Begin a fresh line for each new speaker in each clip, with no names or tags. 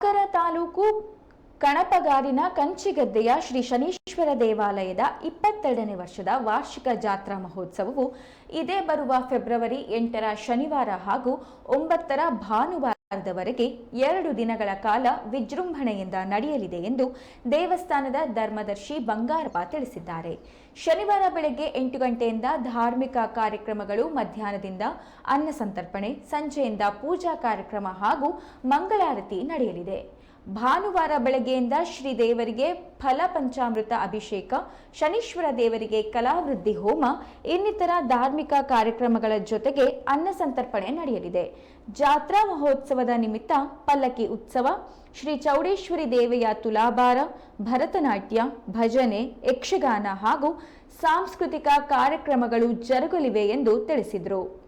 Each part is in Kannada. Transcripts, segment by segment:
ಸಾಗರ ತಾಲೂಕು ಕಣಪಗಾರಿನ ಕಂಚಿಗದ್ದೆಯ ಶ್ರೀ ಶನೀಶ್ವರ ದೇವಾಲಯದ ಇಪ್ಪತ್ತೆರಡನೇ ವರ್ಷದ ವಾರ್ಷಿಕ ಜಾತ್ರಾ ಮಹೋತ್ಸವವು ಇದೇ ಬರುವ ಫೆಬ್ರವರಿ ಎಂಟರ ಶನಿವಾರ ಹಾಗೂ ಒಂಬತ್ತರ ಭಾನುವಾರದವರೆಗೆ ಎರಡು ದಿನಗಳ ಕಾಲ ವಿಜೃಂಭಣೆಯಿಂದ ನಡೆಯಲಿದೆ ಎಂದು ದೇವಸ್ಥಾನದ ಧರ್ಮದರ್ಶಿ ಬಂಗಾರಪ್ಪ ತಿಳಿಸಿದ್ದಾರೆ. ಶನಿವಾರ ಬೆಳಗ್ಗೆ ಎಂಟು ಗಂಟೆಯಿಂದ ಧಾರ್ಮಿಕ ಕಾರ್ಯಕ್ರಮಗಳು ಮಧ್ಯಾಹ್ನದಿಂದ ಅನ್ನ ಸಂತರ್ಪಣೆ, ಸಂಜೆಯಿಂದ ಪೂಜಾ ಕಾರ್ಯಕ್ರಮ ಹಾಗೂ ಮಂಗಳಾರತಿ ನಡೆಯಲಿದೆ. ಭಾನುವಾರ ಬೆಳಗ್ಗೆಯಿಂದ ಶ್ರೀ ದೇವರಿಗೆ ಫಲ ಪಂಚಾಮೃತ ಅಭಿಷೇಕ, ಶನೀಶ್ವರ ದೇವರಿಗೆ ಕಲಾವೃದ್ಧಿ ಹೋಮ, ಇನ್ನಿತರ ಧಾರ್ಮಿಕ ಕಾರ್ಯಕ್ರಮಗಳ ಜೊತೆಗೆ ಅನ್ನ ಸಂತರ್ಪಣೆ ನಡೆಯಲಿದೆ. ಜಾತ್ರಾ ಮಹೋತ್ಸವದ ನಿಮಿತ್ತ ಪಲ್ಲಕ್ಕಿ ಉತ್ಸವ, ಶ್ರೀ ಚೌಡೇಶ್ವರಿ ದೇವಿಯ ತುಲಾಭಾರ, ಭರತನಾಟ್ಯ, ಭಜನೆ, ಯಕ್ಷಗಾನ ಹಾಗೂ ಸಾಂಸ್ಕೃತಿಕ ಕಾರ್ಯಕ್ರಮಗಳು ಜರುಗಲಿವೆ ಎಂದು ತಿಳಿಸಿದರು.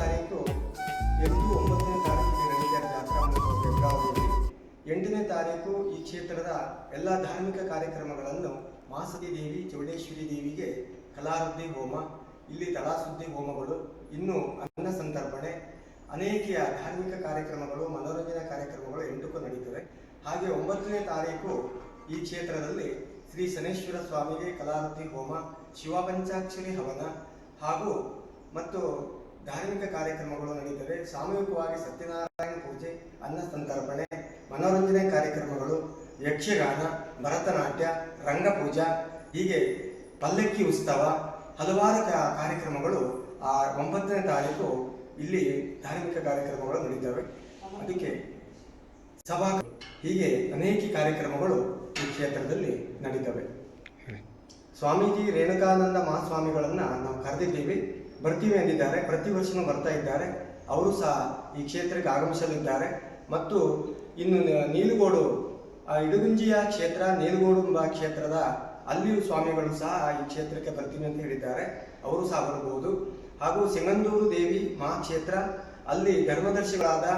ತಾರೀಕು ಎಂಟು ಒಂಬತ್ತನೇ ತಾರೀಕಿಗೆ ನಡೆದ ಜಾತ್ರಾ ಮಹೋತ್ಸವ ಎಂಟನೇ ತಾರೀಕು ಈ ಕ್ಷೇತ್ರದ ಎಲ್ಲ ಧಾರ್ಮಿಕ ಕಾರ್ಯಕ್ರಮಗಳನ್ನು ಮಾಸತಿ ದೇವಿ ಚೌಡೇಶ್ವರಿ ದೇವಿಗೆ ಕಲಾರುದ್ದಿ ಹೋಮ, ಇಲ್ಲಿ ತಲಾಸುದ್ದಿ ಹೋಮಗಳು, ಇನ್ನು ಅನ್ನ ಸಂತರ್ಪಣೆ ಅನೇಕ ಧಾರ್ಮಿಕ ಕಾರ್ಯಕ್ರಮಗಳು, ಮನೋರಂಜನಾ ಕಾರ್ಯಕ್ರಮಗಳು ಎಂಟಕ್ಕೂ ನಡೀತವೆ. ಹಾಗೆ ಒಂಬತ್ತನೇ ತಾರೀಕು ಈ ಕ್ಷೇತ್ರದಲ್ಲಿ ಶ್ರೀ ಶನೇಶ್ವರ ಸ್ವಾಮಿಗೆ ಕಲಾವೃತ್ತಿ ಹೋಮ, ಶಿವಪಂಚಾಕ್ಷರಿ ಹವನ ಹಾಗೂ ಮತ್ತು ಧಾರ್ಮಿಕ ಕಾರ್ಯಕ್ರಮಗಳು ನಡೆಯುತ್ತವೆ ಸಾಮೂಹಿಕವಾಗಿ ಸತ್ಯನಾರಾಯಣ ಪೂಜೆ, ಅನ್ನ ಸಂತರ್ಪಣೆ, ಮನೋರಂಜನೆ ಕಾರ್ಯಕ್ರಮಗಳು, ಯಕ್ಷಗಾನ, ಭರತನಾಟ್ಯ, ರಂಗಪೂಜಾ, ಹೀಗೆ ಪಲ್ಲಕ್ಕಿ ಉತ್ಸವ, ಹಲವಾರು ಕಾರ್ಯಕ್ರಮಗಳು ಆ ಒಂಬತ್ತನೇ ತಾರೀಕು ಇಲ್ಲಿ ಧಾರ್ಮಿಕ ಕಾರ್ಯಕ್ರಮಗಳು ನಡೀತವೆ. ಅದಕ್ಕೆ ಸಭಾ ಹೀಗೆ ಅನೇಕ ಕಾರ್ಯಕ್ರಮಗಳು ಈ ಕ್ಷೇತ್ರದಲ್ಲಿ ನಡೀತವೆ. ಸ್ವಾಮೀಜಿ ರೇಣುಕಾನಂದ ಮಹಾಸ್ವಾಮಿಗಳನ್ನ ನಾವು ಕರೆದಿದ್ದೀವಿ. ಬರ್ತೀವಿ ಅಂದಿದ್ದಾರೆ ಪ್ರತಿ ವರ್ಷನೂ ಬರ್ತಾ ಇದ್ದಾರೆ. ಅವರು ಸಹ ಈ ಕ್ಷೇತ್ರಕ್ಕೆ ಆಗಮಿಸಲಿದ್ದಾರೆ. ಮತ್ತು ಇನ್ನು ನೀಲುಗೋಡು ಇಡಗುಂಜಿಯ ಕ್ಷೇತ್ರ, ನೀಲುಗೋಡು ಎಂಬ ಕ್ಷೇತ್ರದ ಅಲ್ಲಿಯೂ ಸ್ವಾಮಿಗಳು ಸಹ ಈ ಕ್ಷೇತ್ರಕ್ಕೆ ಬರ್ತೀನಿ ಅಂತ ಹೇಳಿದ್ದಾರೆ. ಅವರು ಸಹ ಬರಬಹುದು ಹಾಗೂ ಸಿಂಗಂದೂರು ದೇವಿ ಮಹಾಕ್ಷೇತ್ರ, ಅಲ್ಲಿ ಧರ್ಮದರ್ಶಿಗಳಾದ